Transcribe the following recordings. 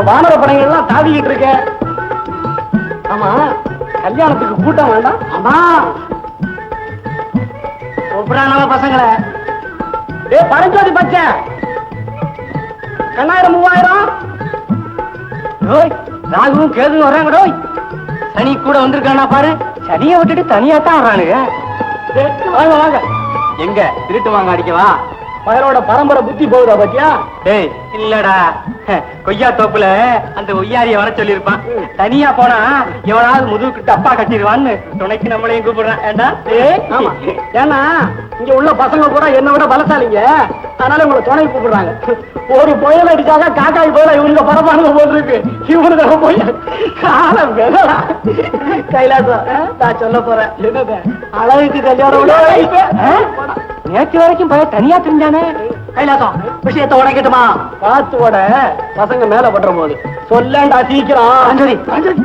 நம்ம வானர படைகள் எல்லாம் தாவிக்கிட்டு இருக்க. ஆமா கல்யாணத்துக்கு கூட்டம் வேண்டாம். ஆமா. கூப்பிடானவ பசங்களை. ஏ பரஞ்சோதி பச்சை. கண்ணாயிரம் மூவாயிரம். ராகுவும் கேதுவும் வர்றாங்க டோய். சனி கூட வந்திருக்கானா பாரு. சனியை விட்டுட்டு தனியா தான் வர்றானுங்க. வாங்க வாங்க. எங்க திருட்டு வாங்க அடிக்கவா பயலோட பரம்பரை புத்தி போகுதா பத்தியா? டேய் இல்லடா. கொய்யா தோப்புல அந்த ஒய்யாரிய வர சொல்லிருப்பான் தனியா போனா எவனாவது முதுகுக்கு டப்பா கட்டிடுவான்னு துணைக்கு நம்மளையும் கூப்பிடுறான். ஏண்டா? ஏன்னா இங்க உள்ள பசங்க கூட என்ன விட பலசாலிங்க. அதனால உங்களை துணை கூப்பிடுறாங்க. ஒரு புயல் அடிச்சாக காக்காய் போல இவங்க பரப்பானுங்க போட்டிருக்கு இவனுக்கு போய் காலம் வெள்ளா கைலாசம்? நான் சொல்ல போறேன். என்னது? அழகுக்கு கல்யாணம் நேற்று வரைக்கும் பய தனியா தெரிஞ்சானே? கைலாசம். விஷயத்தை உடைக்கட்டுமா பார்த்து உட பசங்க மேல பட்டுற போது சொல்லேண்டா சீக்கிரம். அஞ்சலி அஞ்சலி.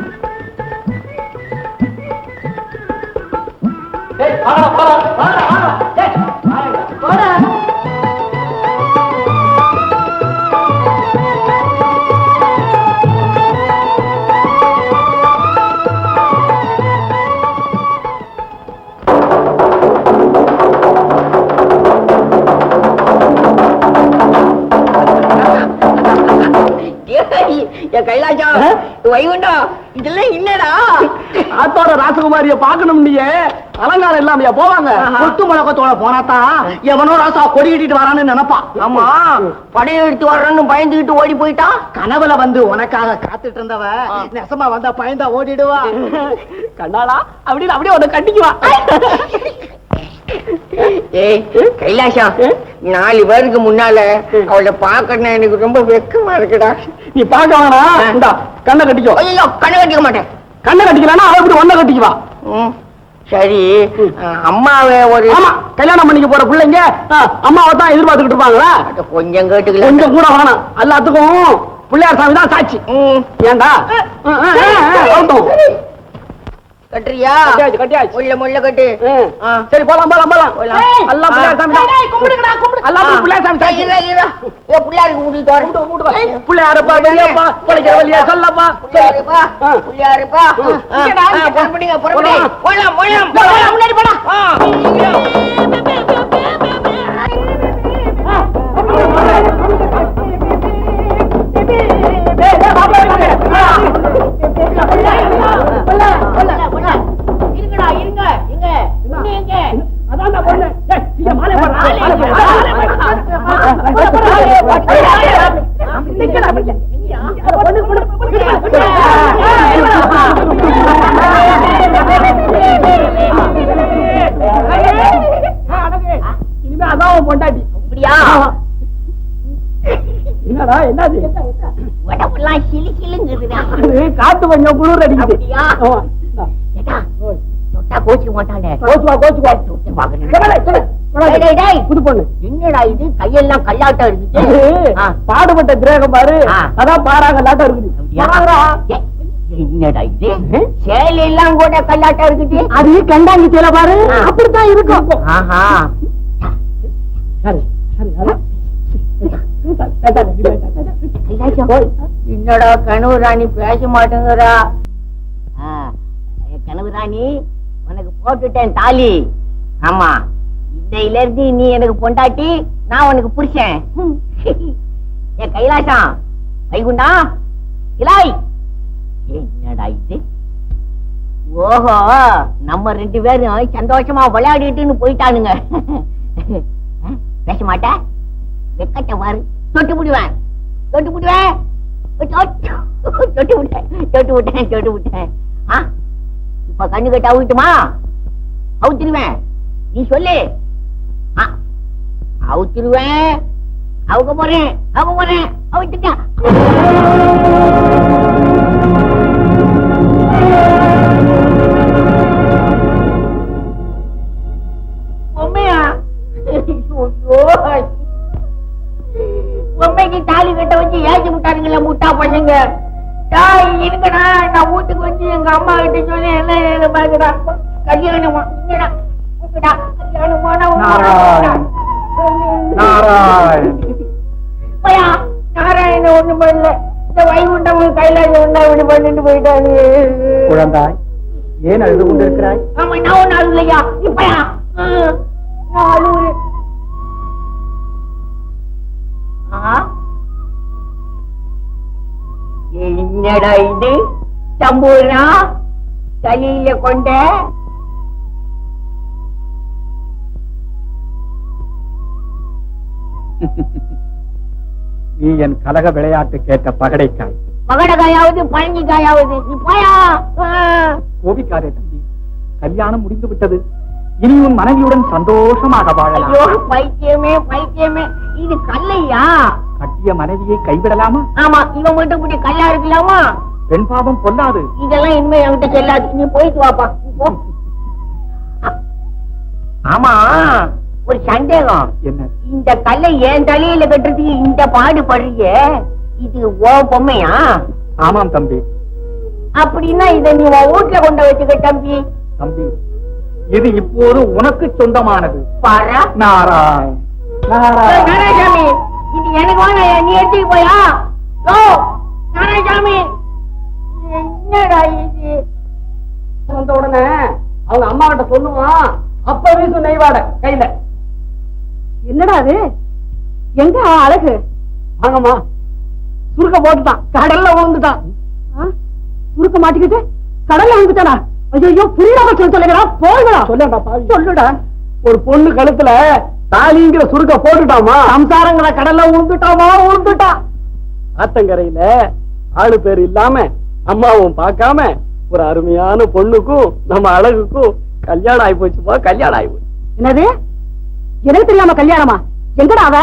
ஏய், வாடா, போடா, வாடா, வாடா. ஏய், வாடா, வைகுண்டம். இதெல்லாம் என்னடா? ஆத்தோட ராசகுமாரிய பாக்கணும் நீயே. அலங்காரம் இல்லாமையா போவாங்க. கொத்து முழக்கத்தோட போனாதான் எவனோ ராசா கொடி கட்டிட்டு வரான்னு நினைப்பான் ஆமா. படையெடுத்து வர்றேன்னு பயந்துகிட்டு ஓடி போயிட்டான் கனவுல வந்து உனக்காக காத்துட்டு இருந்தவ. நெசமா வந்தா பயந்தா ஓடிடுவா. கண்ணாடா அப்படின்னு அப்படியே உன்னை கட்டிக்குவா. கைலாசம் நாலு பேருக்கு முன்னால அவளை பாக்கணும் எனக்கு ரொம்ப வெக்கமா இருக்குடா. நீ பார்க்க வேணாம். இந்தா கண்ணை கட்டிக்கோ. ஐயோ கண்ணு கட்டிக்க மாட்டேன். கண்ணை கட்டிக்கலன்னா அவ இப்படி ஒன்ன கட்டிக்குவா சரி. அம்மாவை ஒரு ஆமா கல்யாணம் பண்ணிக்க போற பிள்ளைங்க அம்மாவை தான் எதிர்பார்த்துக்கிட்டு இருப்பாங்களா? கொஞ்சம் கேட்டுக்கல கொஞ்சம் கூட வேணாம். எல்லாத்துக்கும் பிள்ளையார் சாமி தான் சாட்சி ஏண்டா ஆ, ஆ, ஆ, ஆ, வரட்டும். கட்டுறியா? கட்டியாச்சு முள்ள முள்ள கட்டு. சரி போலாம் போலாம் போலாம். எல்லாம் பிள்ளையார் சாமி பிள்ளையார் சாமி இருடா, இருடா. ஏ, வெளியப்பா வழியா சொல்லப்பா. புள்ளியாருப்பா. புள்ளியாருப்பா. புறப்படுங்க, போலாம், போலாம். முன்னாடி போலாம். புது பொண்ணு. என்னடா இது? கையெல்லாம் கல்லாட்டம் இருக்குது. பாடுபட்ட திரேகம் பாரு. அதான் பாறாங்க லாட்டம் இருக்குது. என்னடா இது? சேலை எல்லாம் கூட கல்லாட்டம் இருக்குது அது கண்டாங்கி சேல பாரு. அப்படித்தான் இருக்கும். ஆஹா. சரி, சரி, அதான். கைலாசம். என்னடா கனவு ராணி பேச மாட்டேங்கிறா கனவு ராணி உனக்கு போட்டுட்டேன் தாலி. ஆமா. இன்னையில இருந்து நீ எனக்கு பொண்டாட்டி நான் உனக்கு புருஷன். என் கைலாசம். வைகுண்டா? இலாய். என்னடா இது? ஓஹோ நம்ம ரெண்டு பேரும் சந்தோஷமா விளையாடிட்டுன்னு போயிட்டானுங்க. பேச மாட்டேன் வெக்கட்ட பாரு. தொட்டு விடுவேன் தொட்டு விடுவேன் தொட்டு விட்டேன் தொட்டு விட்டேன் தொட்டு விட்டேன். ஆ? இப்ப கண்ணு கட்ட அவுட்டுமா அவுத்துருவேன் நீ சொல்லு. அவுத்துருவேன் அவுக்க போறேன் அவுக்க போறேன். அவுத்துட்டேன் பொம்மையா ஐயோ. பொம்மைக்கு தாலி கட்ட வச்சு ஏச்சு விட்டாருங்களா முட்டா பசங்க தாய் இருங்கடா நான் வீட்டுக்கு வந்து எங்க அம்மா கிட்ட சொல்லி என்ன பாக்குறா கல்யாணமா இங்கடா கல்யாணமான நாராயண். ஒண்ணும் பண்ணல. இந்த வைகுண்டம் கைலாசம் ஒண்ணா இப்படி பண்ணிட்டு போயிட்டாரு. குழந்தாய் ஏன் அழுது கொண்டிருக்கிறாய்? ஆமா நான் ஒண்ணு அழுலையா இப்பயா நான் அழுவுறேன். ஆஹா. என்னடா இது? தம்பூரா தலையில கொண்ட? நீ என் கலக விளையாட்டு கேட்ட பகடைக்காய். மகடகாயாவது பழனிக்காயாவது. கோபிக்காரே தம்பி. கல்யாணம் முடிந்து விட்டது. இனி உன் மனைவியுடன் சந்தோஷமாக வாழலாம். பைத்தியமே பைத்தியமே. இது கல்லையா? கட்டிய மனைவியை கைவிடலாமா? ஆமா இவன் மட்டும் இப்படி கல்லா இருக்கலாமா? பெண் பாவம் பொல்லாது. இதெல்லாம் இனிமே என்கிட்ட செல்லாது நீ போயிட்டு வாப்பா. ஆமா. ஒரு சந்தேகம். என்ன? இந்த கல்லை என் தலையில கட்டுறதுக்கு இந்த பாடு படுறிய இது ஓ பொம்மையா? ஆமாம் தம்பி. அப்படின்னா இத நீ உன் வீட்டுல கொண்டு வச்சுக்க தம்பி. தம்பி இது இப்போது உனக்கு சொந்தமானது. பாரா. நாராயண். நாராயண். வாங்க நீ எடுத்துட்டு போயா? ஓ நாராயணசாமி. என்னடா இது? வந்த உடனே அவங்க அம்மா கிட்ட சொல்லுவான். அப்ப வீசு நெய்வாட கையில. என்னடா அது? எங்க அழகு? வாங்கம்மா. சுருக்க போட்டுட்டான். கடல்ல விழுந்துட்டான். சுருக்க மாட்டிக்கிட்டு கடல்ல விழுந்துட்டானா? ஐயோ புரியாம சொல்ல சொல்லுங்கடா. போங்கடா. சொல்லேன்டா பாவி. சொல்லுடா. ஒரு பொண்ணு கழுத்துல தாலிங்கிற சுருக்க போட்டுட்டாமா? சம்சாரங்கிற கடல்ல உழுந்துட்டாமா உழுந்துட்டான் ஆத்தங்கரையில ஆளு பேர் இல்லாம அம்மாவும் பார்க்காம ஒரு அருமையான பொண்ணுக்கும் நம்ம அழகுக்கும் கல்யாணம் ஆகி போச்சுப்பா கல்யாணம் ஆகி போச்சு என்னது? எனக்கு தெரியாம கல்யாணமா? எங்கடா அவ?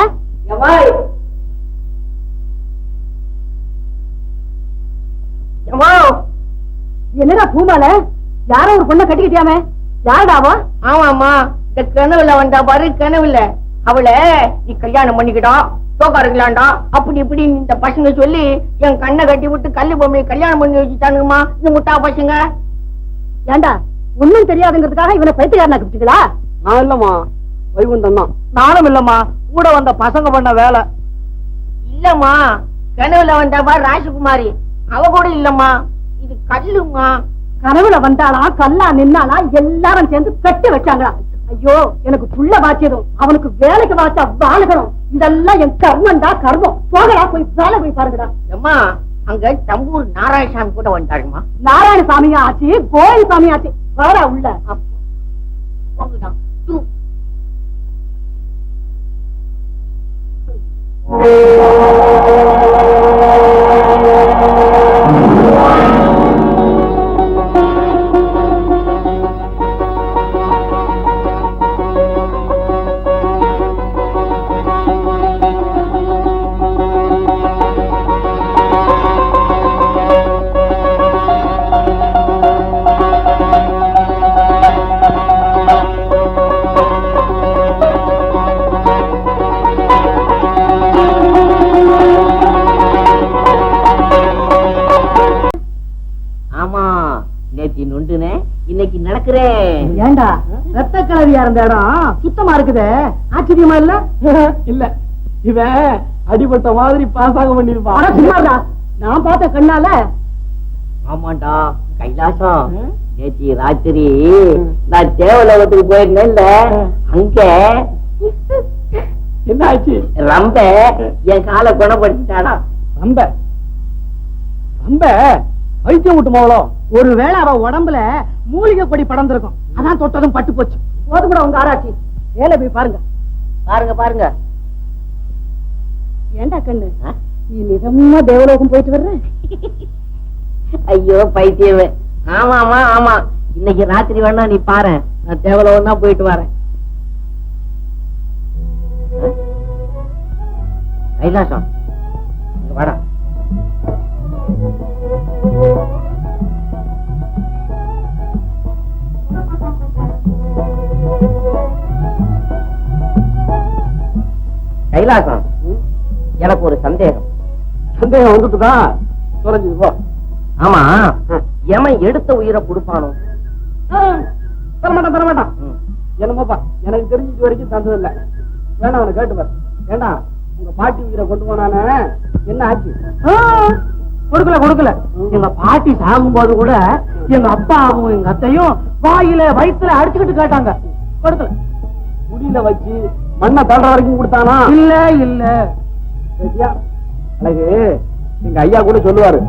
என்னடா பூமால யாரோ ஒரு பொண்ணை கட்டிக்கிட்டியாமே? யாருடாவா ஆமாமா இந்த கனவுல வந்தா பாரு கனவுல. அவளை நீ கல்யாணம் பண்ணிக்கிட்டா தோக்கா இருக்கலாம்டா அப்படி இப்படி இந்த பசங்க சொல்லி என் கண்ணை கட்டி விட்டு கல்லு பொம்மையை கல்யாணம் பண்ணி வச்சுட்டானுங்கம்மா. இந்த முட்டா பசங்க. ஏண்டா ஒண்ணும் தெரியாதுங்கிறதுக்காக இவனை பைத்தியக்காரனா கூப்பிட்டுங்களா? நான் இல்லம்மா வைகுண்டம் தான். நானும் இல்லம்மா கூட வந்த பசங்க பண்ண வேலை. இல்லம்மா கனவுல வந்தா பாரு ராஜகுமாரி. அவ கூட இல்லம்மா. இது கல்லுமா கனவுல வந்தாளா கல்லா நின்னாளா எல்லாரும் சேர்ந்து கட்டி வச்சாங்களா? ஐயோ எனக்கு புள்ள பாக்கியதும் அவனுக்கு வேலைக்கு வாச்சா வாழகணும். இதெல்லாம் என் கர்மண்டா கர்மம். போகடா போய் வேலை போய் பாருங்கடா. அம்மா அங்க தம்பூர் நாராயணசாமி கூட வந்துட்டாருமா நாராயண சாமியா ஆச்சு கோயில் சாமியா ஆச்சு. வாடா உள்ள. போங்கடா. ஆமா நேத்தி நொண்டுனே இன்னைக்கு நடக்கிறேன். ஏண்டா? ரத்த கலவியா இருந்த இடம் சுத்தமா இருக்குதே? ஆச்சரியமா இல்ல? இல்ல. இவன் அடிபட்ட மாதிரி பாசாக பண்ணிருப்பான் சும்மாடா. நான் பார்த்த கண்ணால. ஆமாண்டா கைலாசம். நேத்தி ராத்திரி. நான் தேவலோகத்துக்கு போயிருந்தேன்ல அங்க என்ன ஆச்சு ரொம்ப என் காலை குணப்படுத்திட்டாடா. ரொம்ப? ரொம்ப? வைத்தியம் விட்டுமாவளோ ஒருவேளை அவ உடம்புல மூலிகை கொடி படர்ந்திருக்கும். அதான் தொட்டதும் பட்டு போச்சு. போது கூட உங்க ஆராய்ச்சி. வேலை போய் பாருங்க. பாருங்க பாருங்க. ஏண்டா கண்ணு? நீ நிஜமா தேவலோகம் போயிட்டு வர்ற? ஐயோ பைத்தியமே. ஆமா ஆமா ஆமா. இன்னைக்கு ராத்திரி வேணா நீ பாரு. நான் தேவலோகம் தான் போயிட்டு வரேன்? கைலாசம். வாடா. கைலாசம். எனக்கு ஒரு சந்தேகம். சந்தேகம் வந்துட்டுதான் தொலைஞ்சது போ. ஆமா. எவன் எடுத்த உயிரை கொடுப்பானோ? தர மாட்டான் தர மாட்டான் ம். என்னமோப்பா எனக்கு தெரிஞ்சு வரைக்கும் தந்தது இல்ல வேணா அவனை கேட்டு பாரு. ஏண்டா உங்க பாட்டி உயிரை கொண்டு போனானே? என்ன ஆச்சு? கொடுக்கல கொடுக்கல. எங்க பாட்டி சாகும்போது கூட எங்க அப்பாவும் எங்க அத்தையும் வாயில வயித்துல அடிச்சுக்கிட்டு கேட்டாங்க. கொடுக்கல. முடியில வச்சு மண்ணை தள்ளுற வரைக்கும் கொடுத்தானா? இல்ல இல்ல? அழகு எங்க ஐயா கூட சொல்லுவாரு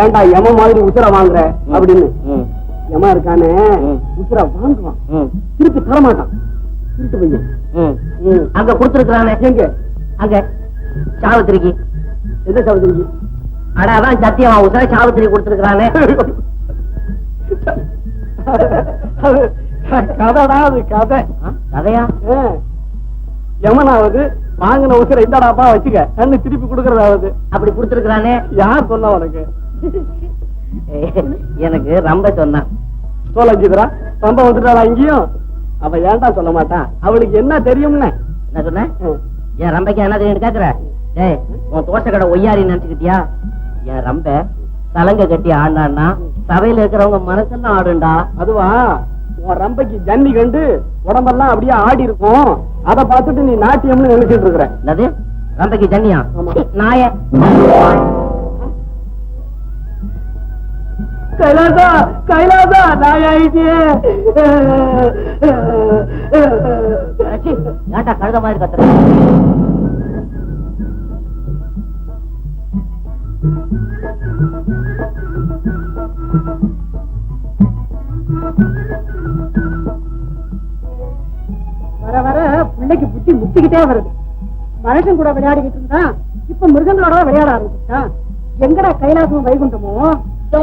ஏன்டா எம மாதிரி உசுர வாங்குற? அப்படின்னு. எம இருக்கானே உசுர வாங்குவான். திருப்பி தர மாட்டான் திருட்டு பையன். அங்க கொடுத்துருக்கானே எங்க? அங்க. சாவத்திரிக்கு. எந்த சகோதரிக்கு அட அதான் சத்தியமா. உசர சாவத்திரி கொடுத்துருக்கானே கதைடா அது கதை. கதையா? ஆ. எமனாவது வாங்கின உசுர இந்தாடாப்பா வச்சுக்க. கண்ணு திருப்பி கொடுக்கறதாவது. அப்படி கொடுத்துருக்கானே யார் சொன்னா உனக்கு? எனக்கு ரொம்ப சொன்னான். சோழஞ்சிதரா ரொம்ப வந்துட்டாளா இங்கேயும்? அவ ஏன்டா சொல்ல மாட்டான் அவளுக்கு என்ன தெரியும்னு? என்ன சொன்ன? என் ரம்பைக்கு என்ன தெரியும் கேக்குற? டேய் உன் தோசை கடை ஒய்யாரி நினைச்சுக்கிட்டியா? என் ரம்ப சலங்க கட்டி ஆண்டான்னா சபையில இருக்கிறவங்க மனசெல்லாம் ஆடுண்டா அதுவா? உன் ரம்பைக்கு ஜன்னி கண்டு உடம்பெல்லாம் அப்படியே ஆடி இருக்கும். அத பார்த்துட்டு நீ நாட்டியம்னு நினைச்சிட்டு இருக்கிற. என்னது? ரம்பைக்கு ஜன்னியா? நாய? கைலாசா கைலாசா நாய் ஆயிட்டியே சீ, ஏன்டா கழுத மாதிரி கத்துற? முத்திக்கிட்டே வருது. மனுஷன் கூட விளையாடிக்கிட்டு இருந்தா இப்ப மிருகங்களோட விளையாட ஆரம்பிச்சுட்டான் எங்கடா கைலாசமும் வைகுண்டமோ? இதோ,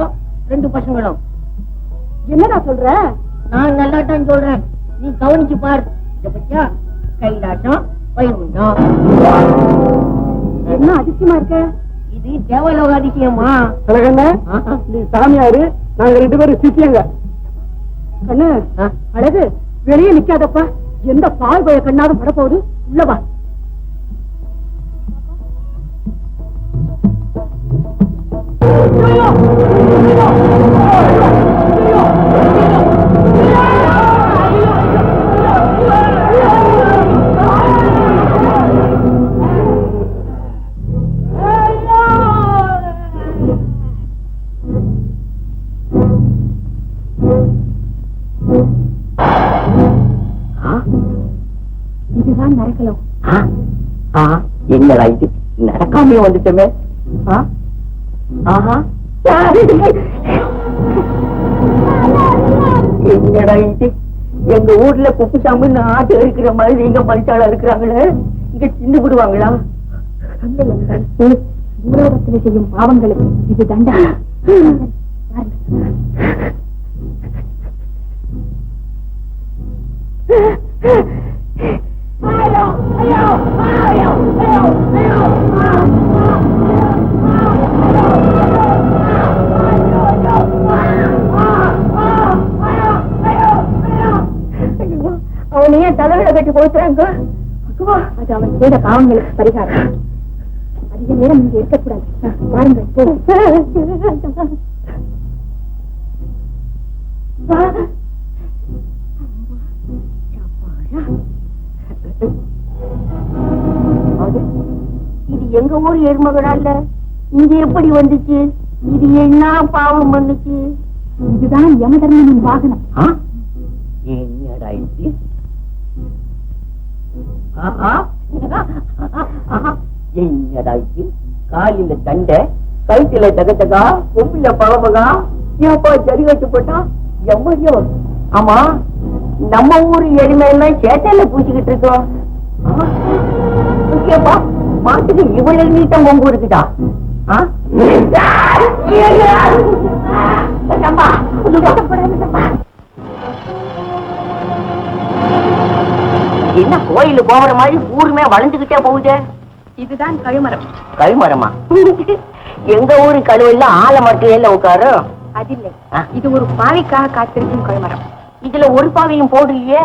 ரெண்டு பசங்களும். என்னடா சொல்ற? நான் நல்லா தான் சொல்றேன். நீ கவனிச்சு பார். இத பத்தியா? கைலாசம் வைகுண்டம். என்ன அதிசயமா இருக்க? இது தேவலோக அதிசயமா நீ சாமியாரு நாங்க ரெண்டு பேரும் சித்தியங்க. கண்ணு? அழகு வெளியே நிக்காதப்பா. எந்த பால் பய கண்ணாவது படப்போகுது உள்ளவா இதுதான் நரக்கலாம் என்னடா இது? நடக்காமே வந்துட்டமே. என்னடா இது? எங்க ஊர்ல குப்புசாமின்னு ஆட்டு இருக்கிற மாதிரி எங்க மனுஷாளா இருக்கிறாங்களே? இங்க தின்னு விடுவாங்களா? செய்யும் பாவங்களுக்கு இது தண்டனை. செய்த பாவங்களுக்கு பரிகாரம். அதிக நேரம் இங்கே இருக்கக்கூடாது. ஆ, பாருங்க இது எங்க ஊர் எருமகளா இல்ல இங்க எப்படி வந்துச்சு? இது என்ன பாவம் பண்ணுச்சு? இதுதான் யமதர்மனின் வாகனம். என்னடா இது? ஆஹா. என்னடாச்சு காலில தண்டை கைத்தில தகத்தகா கொம்பில பழமகா ஏப்பா சரி கட்டு போட்டா எம்மடியோ ஆமா நம்ம ஊர் எளிமையெல்லாம் சேட்டையில பூச்சிக்கிட்டு இருக்கோம் ஆ? மாட்டுக்கு இவ்வளவு நீட்டம் கொம்பு இருக்குதா ஆ? என்ன கோயிலு போகிற மாதிரி ஊருமே வளைஞ்சுகிட்டே போகுது? இதுதான் கழுமரம். கழுமரமா? எங்க ஊரு கழுவுல ஆலமரத்துல உட்காரும் அதில்லை ஆ. இது ஒரு பாவிக்காக காத்திருக்கும் கழுமரம். இதுல ஒரு பாவையும் போடலையே?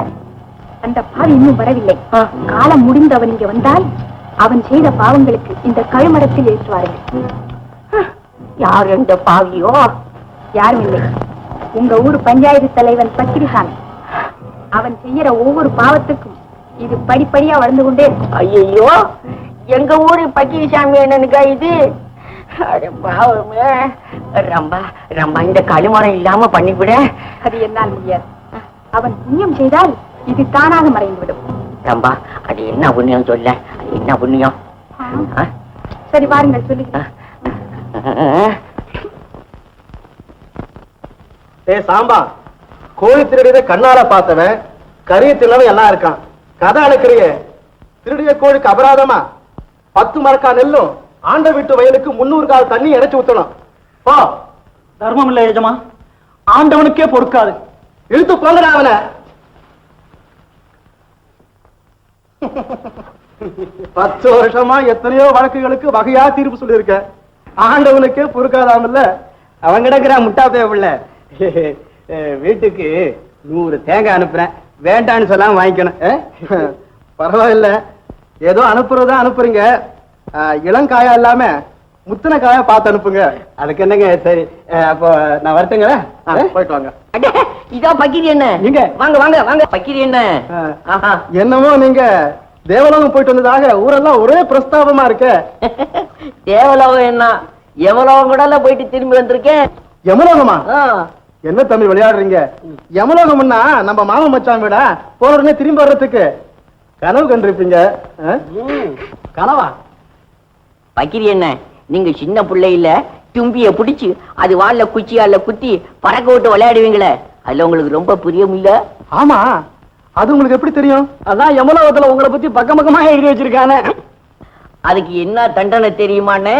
அந்த பாவி இன்னும் வரவில்லை. காலம் முடிந்து அவன் இங்க வந்தால் அவன் செய்த பாவங்களுக்கு இந்த கழுமரத்தில் ஏற்றுவார்கள். யார் எந்த பாவியோ? யாரும் இல்லை. உங்க ஊர் பஞ்சாயத்து தலைவன் பக்கிரிசாமி அவன் செய்யற ஒவ்வொரு பாவத்துக்கும் இது படிப்படியா வளர்ந்து கொண்டே ஐயோ எங்க ஊரு பக்கிரிசாமி என்னனுக்கா இது? அட பாவமே. ரம்பா ரம்பா இந்த கழுமரம் இல்லாம பண்ணிவிட. அது என்னால் முடியாது. அவன் புண்ணியம் செய்தால் இது தானாக மறைந்துவிடும். ரம்பா அது என்ன புண்ணியம் சொல்ல? அது என்ன புண்ணியம்? சரி வாருங்கள் ஏய் சாம்பா கோழி திருடியத கண்ணால பார்த்தவன் கறியை தின்னவன் எல்லாம் இருக்கான். கதை அழைக்கிறிய. திருடிய கோழிக்கு அபராதமா? பத்து மரக்கா நெல்லும் ஆண்ட வீட்டு வயலுக்கு முன்னூறு கால் தண்ணி இறைச்சு ஊத்தணும். போ. தர்மம் இல்ல எஜமா ஆண்டவனுக்கே பொறுக்காது. இழுத்து போங்கடா அவனை. பத்து வருஷமா எத்தனையோ வழக்குகளுக்கு வகையா தீர்ப்பு சொல்லியிருக்க. ஆண்டவனுக்கே பொறுக்காதாமல்ல அவன் கிடக்குறான் முட்டா பேப்பிள்ள வீட்டுக்கு நூறு தேங்காய் அனுப்புறேன். வேண்டான்னு சொல்லாம வாங்கிக்கணும். பரவாயில்ல. ஏதோ அனுப்புறதா அனுப்புறீங்க. இளங்காயா இல்லாம முத்தின காயா பார்த்து அனுப்புங்க. அதுக்கு என்னங்க? சரி அப்போ நான் வரட்டுங்களா? போயிட்டு வாங்க. இதோ பக்கிரி என்ன? எங்க? வாங்க வாங்க வாங்க. பக்கிரி என்ன. என்னமோ நீங்க தேவலோகம் போயிட்டு வந்ததாக ஊரெல்லாம் ஒரே பிரஸ்தாபமா இருக்க. தேவலோகம் என்ன? எவ்வளவு கூட போயிட்டு திரும்பி வந்திருக்கேன்? யமலோகமா? ஆ. என்ன தம்பி விளையாடுறீங்க? யமலோகம்னா நம்ம மாமா மச்சான் விட? போன உடனே திரும்பி வர்றதுக்கு. கனவு கண்டிருப்பீங்க? கனவா? பக்கிரி என்ன நீங்க சின்ன பிள்ளையில தும்பிய புடிச்சு அது வால்ல குச்சியால குத்தி பறக்க விட்டு விளையாடுவீங்களே. அதுல உங்களுக்கு ரொம்ப பிரியம் இல்ல? ஆமா. அது உங்களுக்கு எப்படி தெரியும்? அதான் யமலோகத்துல உங்களை பத்தி பக்கம் பக்கமா எழுதி வச்சிருக்கானே. அதுக்கு என்ன தண்டனை தெரியுமாண்ணே?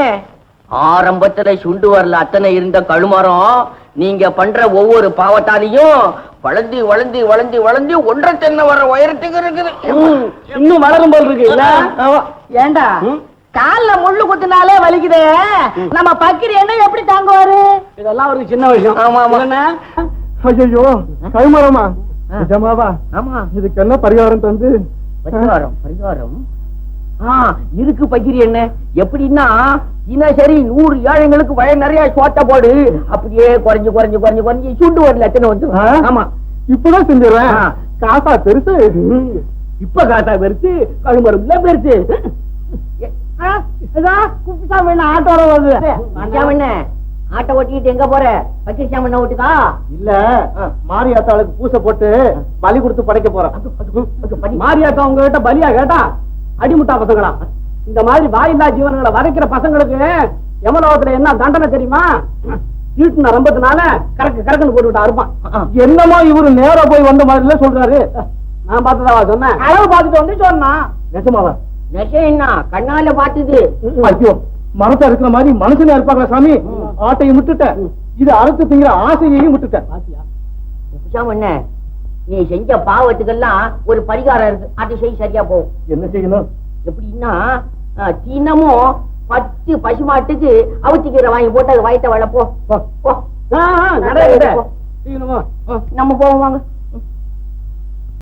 ஆரம்பத்துல சுண்டு வரல அத்தனை இருந்த கழுமரம். நீங்க பண்ற ஒவ்வொரு பாவத்தாலையும் வளர்ந்து வளர்ந்து வளர்ந்து வளர்ந்து ஒன்றரை தென்னை வர உயரத்துக்கு இருக்குது. இன்னும் வளரும் போல் இருக்கு. ஏண்டா? கால்ல முள்ளு குத்துனாலே வலிக்குதே. நம்ம பக்கிரி என்ன எப்படி தாங்குவாரு? இதெல்லாம் ஒரு சின்ன விஷயம். ஆமா, ஆமா. ஐயோ கழுமரமா? நிஜமாவா? ஆமா. இதுக்கு என்ன பரிகாரம் தந்து? பரிகாரம் பரிகாரம். ஆ இருக்கு பகிரி என்ன? எப்படின்னா தினசரி நூறு ஏழைங்களுக்கு வய நிறைய சோத்த போடு. அப்படியே குறைஞ்சு குறைஞ்சு குறைஞ்சு குறைஞ்சு சுண்டு ஒரு லட்சணம் வந்து? ஆமா. இப்பதான் செஞ்சிடறேன். ஆ. காசா பெருசு இப்ப காத்தா பெருசு கழுமரம் இல்ல பெருசு ஆட்டோட வருது. என்ன ஆட்டை ஓட்டிட்டு எங்க போற? பக்கிரி சாமண்ண ஓட்டுக்கா இல்ல மாரியாத்தாளுக்கு பூசை போட்டு பலி கொடுத்து படைக்க போறேன். மாரியாத்தா உங்ககிட்ட பலியா கேட்டா? அடிமுட்டா பசங்களா? இந்த மாதிரி வாயில்லா ஜீவன்களை வதைக்கிற பசங்களுக்கு யமலோகத்துல என்ன தண்டனை தெரியுமா? தீட்டு நரம்பத்தினால கறக்கு கறக்குன்னு போட்டுவிட்டா இருப்பான் என்னமோ இவரு நேரா போய் வந்த மாதிரில சொல்றாரு. நான் பார்த்ததாவா சொன்னேன்? அளவு பார்த்துட்டு வந்து சொன்னா. நிஜமாவா? நெசம் கண்ணால பாத்துது ஐயோ மனசா இருக்கிற மாதிரி மனுஷனே இருப்பாங்களா சாமி? ஆட்டையும் விட்டுட்டேன் இது அறுத்து திங்கிற ஆசையையும் விட்டுட்டேன் என்ன நீ செஞ்ச பாவத்துக்கெல்லாம் ஒரு பரிகாரம் இருக்கு. அது செய் சரியா போகும் என்ன செய்யணும்? எப்படின்னா தினமும் பத்து பசுமாட்டுக்கு அவுத்திக்கீரை வாங்கி போட்டு அது வயிற்ற வளப்போ. நம்ம போவோம் வாங்க.